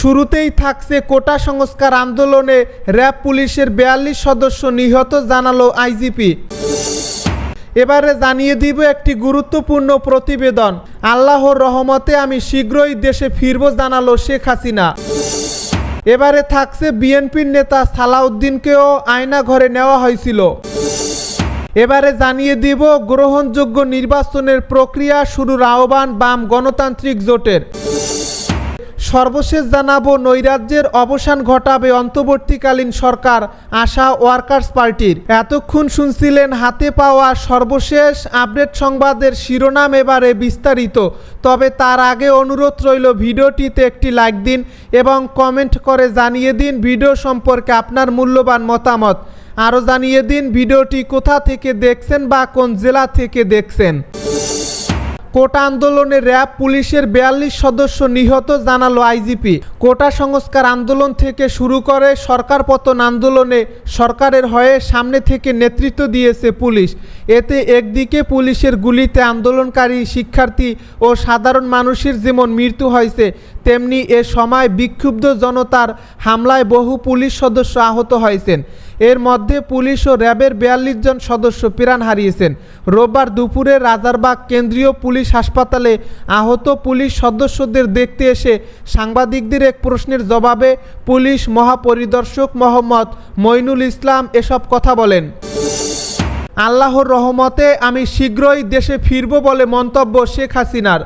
শুরুতেই থাকছে কোটা সংস্কার আন্দোলনে র্যাব পুলিশের বিয়াল্লিশ সদস্য নিহত, জানালো আইজিপি। এবারে জানিয়ে দিব একটি গুরুত্বপূর্ণ প্রতিবেদন। আল্লাহর রহমতে আমি শীঘ্রই দেশে ফিরব, জানালো শেখ হাসিনা। এবারে থাকছে বিএনপির নেতা সালাউদ্দিনকেও আয়না ঘরে নেওয়া হয়েছিল। এবারে জানিয়ে দিব গ্রহণযোগ্য নির্বাচনের প্রক্রিয়া শুরুর আহ্বান বাম গণতান্ত্রিক জোটের। সর্বশেষ জানাব নৈরাজ্যের অবসান ঘটাবে অন্তর্বর্তীকালীন সরকার আশা ওয়ার্কার্স পার্টির। এতক্ষণ শুনছিলেন হাতে পাওয়া সর্বশেষ আপডেট সংবাদের শিরোনাম এবারে বিস্তারিত। তবে তার আগে অনুরোধ রইল ভিডিওটিতে একটি লাইক দিন এবং কমেন্ট করে জানিয়ে দিন ভিডিও সম্পর্কে আপনার মূল্যবান মতামত। আরও জানিয়ে দিন ভিডিওটি কোথা থেকে দেখছেন বা কোন জেলা থেকে দেখছেন। কোটা আন্দোলনে র্যাব পুলিশের বিয়াল্লিশ সদস্য নিহত, জানালো আইজিপি। কোটা সংস্কার আন্দোলন থেকে শুরু করে সরকার পতন আন্দোলনে সরকারের হয়ে সামনে থেকে নেতৃত্ব দিয়েছে পুলিশ। এতে একদিকে পুলিশের গুলিতে আন্দোলনকারী শিক্ষার্থী ও সাধারণ মানুষের যেমন মৃত্যু হয়েছে, তেমনি এ সময় বিক্ষুব্ধ জনতার হামলায় বহু পুলিশ সদস্য আহত হয়েছেন। এর মধ্যে পুলিশ ও র্যাবের বিয়াল্লিশ জন সদস্য প্রাণ হারিয়েছেন। রোববার দুপুরে রাজারবাগ কেন্দ্রীয় পুলিশ হাসপাতালে আহত পুলিশ সদস্যদের দেখতে এসে সাংবাদিকদের এক প্রশ্নের জবাবে পুলিশ মহাপরিদর্শক মোহাম্মদ মইনুল ইসলাম এসব কথা বলেন। আল্লাহর রহমতে আমি শীঘ্রই দেশে ফিরব বলে মন্তব্য শেখ হাসিনার।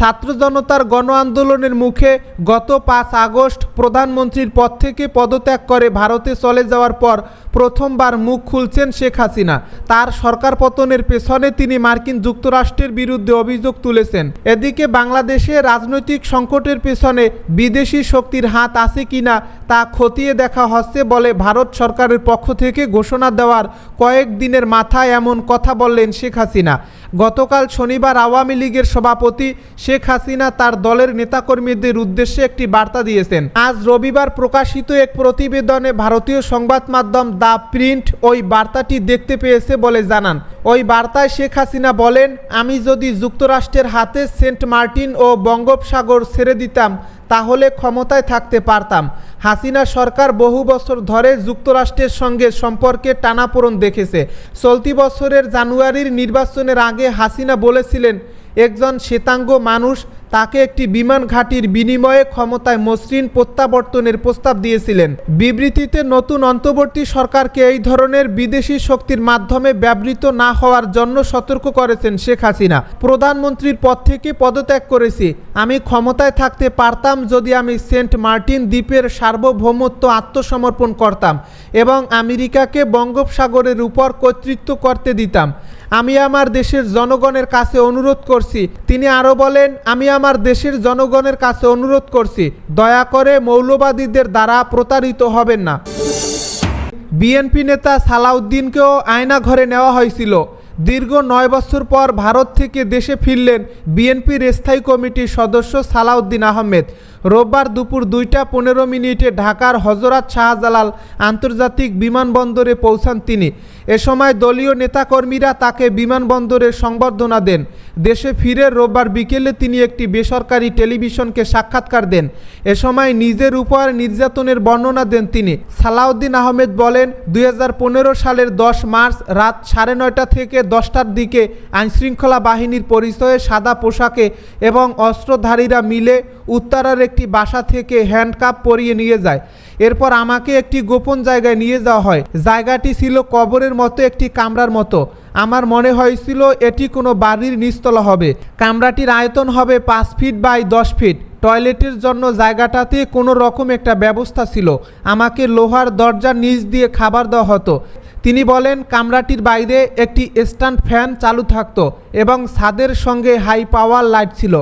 ছাত্র জনতার গণ আন্দোলনের মুখে গত পাঁচ আগস্ট প্রধানমন্ত্রীর পদ থেকে পদত্যাগ করে ভারতে চলে যাওয়ার পর প্রথমবার মুখ খুলছেন শেখ হাসিনা। তার সরকার পতনের পেছনে তিনি মার্কিন যুক্তরাষ্ট্রের বিরুদ্ধে অভিযোগ তুলেছেন। এদিকে বাংলাদেশে রাজনৈতিক সংকটের পেছনে বিদেশি শক্তির হাত আছে কিনা তা খতিয়ে দেখা হচ্ছে বলে ভারত সরকারের পক্ষ থেকে ঘোষণা দেওয়ার কয়েক দিনের মাথায় এমন কথা বললেন শেখ হাসিনা। গতকাল শনিবার আওয়ামী লীগের সভাপতি শেখ হাসিনা তার দলের নেতাকর্মীদের উদ্দেশ্যে একটি বার্তা দিয়েছেন। আজ রবিবার প্রকাশিত এক প্রতিবেদনে ভারতীয় সংবাদ মাধ্যম দ্য প্রিন্ট ওই বার্তাটি দেখতে পেয়েছে বলে জানান। ওই বার্তায় শেখ হাসিনা বলেন, আমি যদি যুক্তরাষ্ট্রের হাতে সেন্ট মার্টিন ও বঙ্গোপসাগর ছেড়ে দিতাম, তাহলে ক্ষমতায় থাকতে পারতাম। হাসিনা সরকার বহু বছর ধরে যুক্তরাষ্ট্রের সঙ্গে সম্পর্কে টানাপোড়ন দেখেছে। চলতি বছরের জানুয়ারির নির্বাচনের আগে হাসিনা বলেছিলেন একজন শ্বেতাঙ্গ মানুষ তাকে একটি বিমান ঘাঁটির বিনিময়ে ক্ষমতায় মসৃণ প্রত্যাবর্তনের প্রস্তাব দিয়েছিলেন। বিবৃতিতে নতুন অন্তর্বর্তী সরকারকে এই ধরনের বিদেশি শক্তির মাধ্যমে ব্যবহৃত না হওয়ার জন্য সতর্ক করেছেন শেখ হাসিনা। প্রধানমন্ত্রীর পদ থেকে পদত্যাগ করেছি। আমি ক্ষমতায় থাকতে পারতাম যদি আমি সেন্ট মার্টিন দ্বীপের সার্বভৌমত্ব আত্মসমর্পণ করতাম এবং আমেরিকাকে বঙ্গোপসাগরের উপর কর্তৃত্ব করতে দিতাম। আমি আমার দেশের জনগণের কাছে অনুরোধ করছি। তিনি আরও বলেন, আমি আমার দেশের জনগণের কাছে অনুরোধ করছি, দয়া করে মৌলবাদীদের দ্বারা প্রতারিত হবেন না। বিএনপি নেতা সালাউদ্দিনকেও আয়না ঘরে নেওয়া হয়েছিল। দীর্ঘ নয় বছর পর ভারত থেকে দেশে ফিরলেন বিএনপির স্থায়ী কমিটির সদস্য সালাউদ্দিন আহমেদ। রোববার দুপুর দুইটা পনেরো মিনিটে ঢাকার হজরত শাহজালাল আন্তর্জাতিক বিমানবন্দরে পৌঁছান তিনি। এ সময় দলীয় নেতাকর্মীরা তাকে বিমানবন্দরে সংবর্ধনা দেন। দেশে ফিরে রোববার বিকেলে তিনি একটি বেসরকারি টেলিভিশনকে সাক্ষাৎকার দেন। এ সময় নিজের উপর নির্যাতনের বর্ণনা দেন তিনি। সালাউদ্দিন আহমেদ বলেন, দুই হাজার পনেরো সালের দশ মার্চ রাত সাড়ে নয়টা থেকে দশটার দিকে আইনশৃঙ্খলা বাহিনীর পরিচয়ে সাদা পোশাকে এবং অস্ত্রধারীরা মিলে উত্তরার একটি বাসা থেকে হ্যান্ডকাপ পরিয়ে নিয়ে যায়। এরপর আমাকে একটি গোপন জায়গায় নিয়ে যাওয়া হয়। জায়গাটি ছিল কবরের মতো একটি কামরার মতো। আমার মনে হয়েছিল এটি কোনো বাড়ির নিচতলা হবে। কামরাটির আয়তন হবে পাঁচ ফিট বাই দশ ফিট। টয়লেটের জন্য জায়গাটাতে কোনো রকম একটা ব্যবস্থা ছিল। আমাকে লোহার দরজার নিচ দিয়ে খাবার দেওয়া হতো। তিনি বলেন কামরাটির বাইরে একটি স্ট্যান্ড ফ্যান চালু থাকতো। এবং ছাদের সঙ্গে হাই পাওয়ার লাইট ছিল।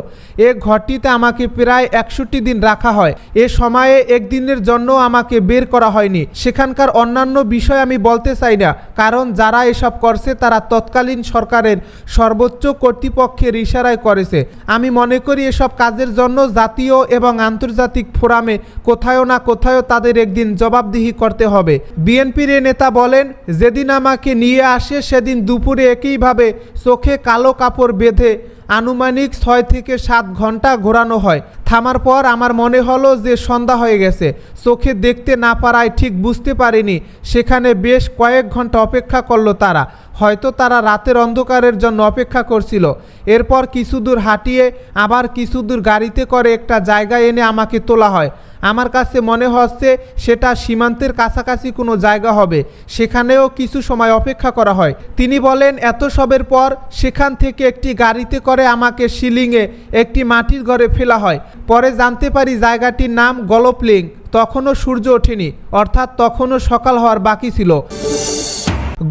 এ ঘরটিতে আমাকে প্রায় একষট্টি দিন রাখা হয়। এ সময়ে একদিনের জন্য আমাকে বের করা হয়নি। সেখানকার অন্যান্য বিষয় আমি বলতে চাই না, কারণ যারা এসব করছে তারা তৎকালীন সরকারের সর্বোচ্চ কর্তৃপক্ষের ইশারায় করেছে। আমি মনে করি এসব কাজের জন্য জাতীয় এবং আন্তর্জাতিক ফোরামে কোথাও না কোথাও তাদের একদিন জবাবদিহি করতে হবে। বিএনপির নেতা বলেন, যেদিন আমাকে নিয়ে আসে সেদিন দুপুরে একইভাবে চোখে কালো কাপড় বেঁধে আনুমানিক ছয় থেকে সাত ঘণ্টা ঘোরানো হয়। থামার পর আমার মনে হলো যে সন্ধ্যা হয়ে গেছে। চোখে দেখতে না পারায় ঠিক বুঝতে পারিনি। সেখানে বেশ কয়েক ঘণ্টা অপেক্ষা করল তারা। হয়তো তারা রাতের অন্ধকারের জন্য অপেক্ষা করছিল। এরপর কিছু দূর হাঁটিয়ে আবার কিছু দূর গাড়িতে করে একটা জায়গায় এনে আমাকে তোলা হয়। আমার কাছে মনে হচ্ছে সেটা সীমান্তের কাছাকাছি কোনো জায়গা হবে। সেখানেও কিছু সময় অপেক্ষা করা হয়। তিনি বলেন, এত সবের পর সেখান থেকে একটি গাড়িতে করে আমাকে শিলিংয়ে একটি মাটির ঘরে ফেলা হয়। পরে জানতে পারি জায়গাটির নাম গলপলিং। তখনও সূর্য ওঠেনি, অর্থাৎ তখনও সকাল হওয়ার বাকি ছিল।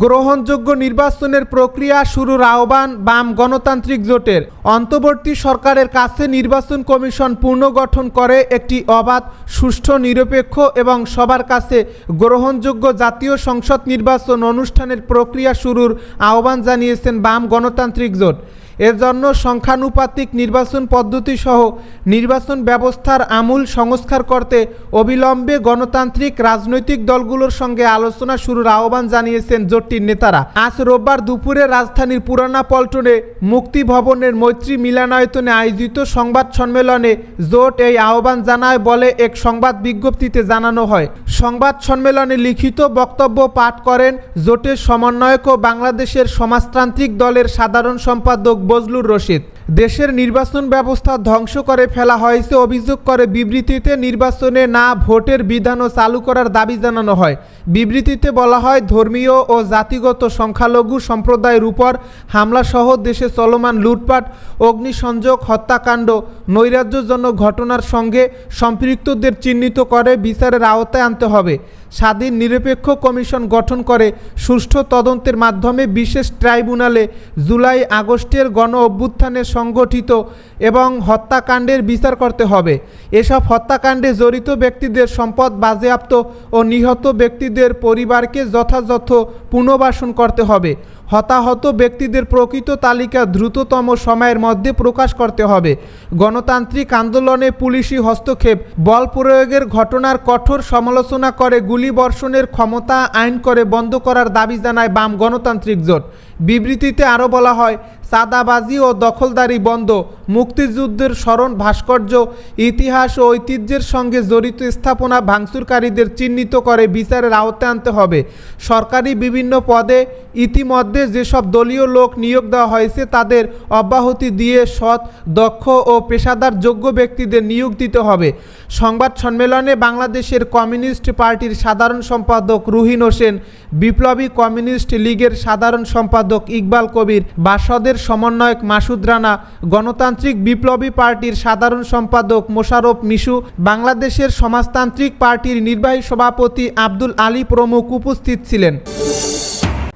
গ্রহণযোগ্য নির্বাচনের প্রক্রিয়া শুরুর আহ্বান বাম গণতান্ত্রিক জোটের। অন্তর্বর্তী সরকারের কাছে নির্বাচন কমিশন পুনর্গঠন করে একটি অবাধ, সুষ্ঠু, নিরপেক্ষ এবং সবার কাছে গ্রহণযোগ্য জাতীয় সংসদ নির্বাচন অনুষ্ঠানের প্রক্রিয়া শুরুর আহ্বান জানিয়েছেন বাম গণতান্ত্রিক জোট। এর জন্য সংখ্যানুপাতিক নির্বাচন পদ্ধতি সহ নির্বাচন ব্যবস্থার আমূল সংস্কার করতে অবিলম্বে গণতান্ত্রিক রাজনৈতিক দলগুলোর সঙ্গে আলোচনা শুরুর আহ্বান জানিয়েছেন জোটটির নেতারা। আজ রোববার দুপুরে রাজধানীর পুরানা পল্টনে মুক্তি ভবনের মৈত্রী মিলনায়তনে আয়োজিত সংবাদ সম্মেলনে জোট এই আহ্বান জানায় বলে এক সংবাদ বিজ্ঞপ্তিতে জানানো হয়। সংবাদ সম্মেলনে লিখিত বক্তব্য পাঠ করেন জোটের সমন্বয়ক ও বাংলাদেশের সমাজতান্ত্রিক দলের সাধারণ সম্পাদক বজলুর রশিদ। দেশের নির্বাচন ব্যবস্থা ধ্বংস করে ফেলা হয়েছে অভিযোগ করে বিবৃতিতে নির্বাচনে না ভোটের বিধানও চালু করার দাবি জানানো হয়। বিবৃতিতে বলা হয়, ধর্মীয় ও জাতিগত সংখ্যালঘু সম্প্রদায়ের উপর হামলাসহ দেশে চলমান লুটপাট, অগ্নিসংযোগ, হত্যাকাণ্ড, নৈরাজ্যজনক ঘটনার সঙ্গে সম্পৃক্তদের চিহ্নিত করে বিচারের আওতায় আনতে হবে। স্বাধীন নিরপেক্ষ কমিশন গঠন করে সুষ্ঠু তদন্তের মাধ্যমে বিশেষ ট্রাইব্যুনালে জুলাই আগস্টের গণ অভ্যুত্থানে সংগঠিত এবং হত্যাকাণ্ডের বিচার করতে হবে। এসব হত্যাকাণ্ডে জড়িত ব্যক্তিদের সম্পদ বাজেয়াপ্ত ও নিহত ব্যক্তিদের পরিবারকে যথাযথ পুনর্বাসন করতে হবে। হতাহত ব্যক্তিদের প্রকৃত তালিকা দ্রুততম সময়ের মধ্যে প্রকাশ করতে হবে। গণতান্ত্রিক আন্দোলনে পুলিশি হস্তক্ষেপ, বল প্রয়োগের ঘটনার কঠোর সমালোচনা করে গুলিবর্ষণের ক্ষমতা আইন করে বন্ধ করার দাবি জানায় বাম গণতান্ত্রিক জোট। বিবৃতিতে আরও বলা হয় চাঁদাবাজি ও দখলদারি বন্ধ, মুক্তিযুদ্ধের স্মরণ ভাস্কর্য, ইতিহাস ও ঐতিহ্যের সঙ্গে জড়িত স্থাপনা ভাঙচুরকারীদের চিহ্নিত করে বিচারের আওতায় আনতে হবে। সরকারি বিভিন্ন পদে ইতিমধ্যে যেসব দলীয় লোক নিয়োগ দেওয়া হয়েছে, তাদের অব্যাহতি দিয়ে সৎ, দক্ষ ও পেশাদার যোগ্য ব্যক্তিদের নিয়োগ দিতে হবে। সংবাদ সম্মেলনে বাংলাদেশের কমিউনিস্ট পার্টির সাধারণ সম্পাদক রুহিন হোসেন, বিপ্লবী কমিউনিস্ট লীগের সাধারণ সম্পাদক ইকবাল কবির, বাসদের সমন্বয়ক মাসুদ রানা, গণতান্ত্রিক বিপ্লবী পার্টির সাধারণ সম্পাদক মোশারফ মিশু বাংলাদেশের সমাজতান্ত্রিক পার্টির নির্বাহী সভাপতি আব্দুল আলী প্রমুখ উপস্থিত ছিলেন।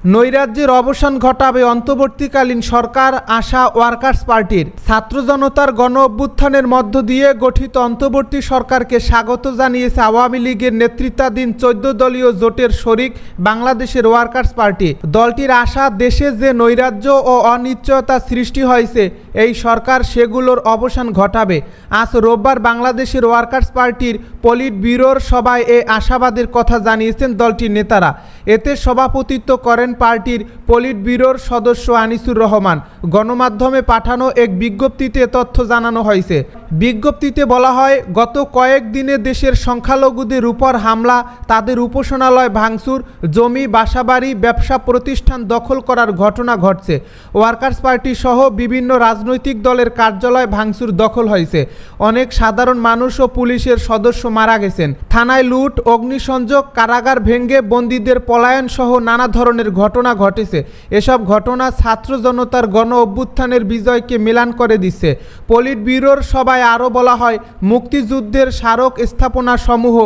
নৈরাজ্যের অবসান ঘটাবে অন্তর্বর্তীকালীন সরকার আশা ওয়ার্কার্স পার্টির। ছাত্র জনতার গণ অভ্যুত্থানের মধ্য দিয়ে গঠিত অন্তর্বর্তী সরকারকে স্বাগত জানিয়েছে আওয়ামী লীগের নেতৃত্বাধীন চোদ্দ দলীয় জোটের শরিক বাংলাদেশের ওয়ার্কার্স পার্টি। দলটির আশা, দেশে যে নৈরাজ্য ও অনিশ্চয়তা সৃষ্টি হয়েছে, এই সরকার সেগুলোর অবসান ঘটাবে। আজ রোববার বাংলাদেশের ওয়ার্কার্স পার্টির পলিট ব্যুরোর সভায় এ আশাবাদের কথা জানিয়েছেন দলটির নেতারা। এতে সভাপতিত্ব করেন পার্টির পলিট ব্যুরোর সদস্য আনিসুর রহমান। গণমাধ্যমে পাঠানো এক বিজ্ঞপ্তিতে তথ্য জানানো হয়েছে। বিজ্ঞপ্তিতে বলা হয়, গত কয়েক দিনে দেশের সংখ্যালঘুদের উপর হামলা, তাদের উপাসনালয় ভাঙচুর, জমি, বাসাবাড়ি, ব্যবসা প্রতিষ্ঠান দখল করার ঘটনা ঘটছে। ওয়ার্কার্স পার্টি সহ বিভিন্ন রাজনৈতিক দলের কার্যালয় ভাঙচুর দখল হয়েছে। অনেক সাধারণ মানুষ ও পুলিশের সদস্য মারা গেছেন। থানায় লুট, অগ্নিসংযোগ, কারাগার ভেঙ্গে বন্দীদের পলায়ন সহ নানা ধরনের ঘটনা ঘটেছে। এসব ঘটনা ছাত্র জনতার গণ অভ্যুত্থানের বিজয়কে মেলান করে দিচ্ছে। পলিট ব্যুরোর সভায় আরও বলা হয়, মুক্তিযুদ্ধের স্মারক স্থাপনা সমূহ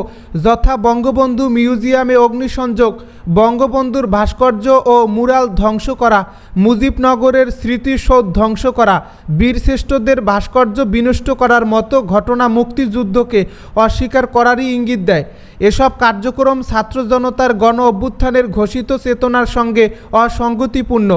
যথা বঙ্গবন্ধু মিউজিয়ামে অগ্নিসংযোগ, বঙ্গবন্ধুর ভাস্কর্য ও মুরাল ধ্বংস করা, মুজিবনগরের স্মৃতিসৌধ ধ্বংস করা, বীরশ্রেষ্ঠদের ভাস্কর্য বিনষ্ট করার মতো ঘটনা মুক্তিযুদ্ধকে অস্বীকার করারই ইঙ্গিত দেয়। এসব কার্যক্রম ছাত্র জনতার গণ অভ্যুত্থানের ঘোষিত চেতনার সঙ্গে অসঙ্গতিপূর্ণ।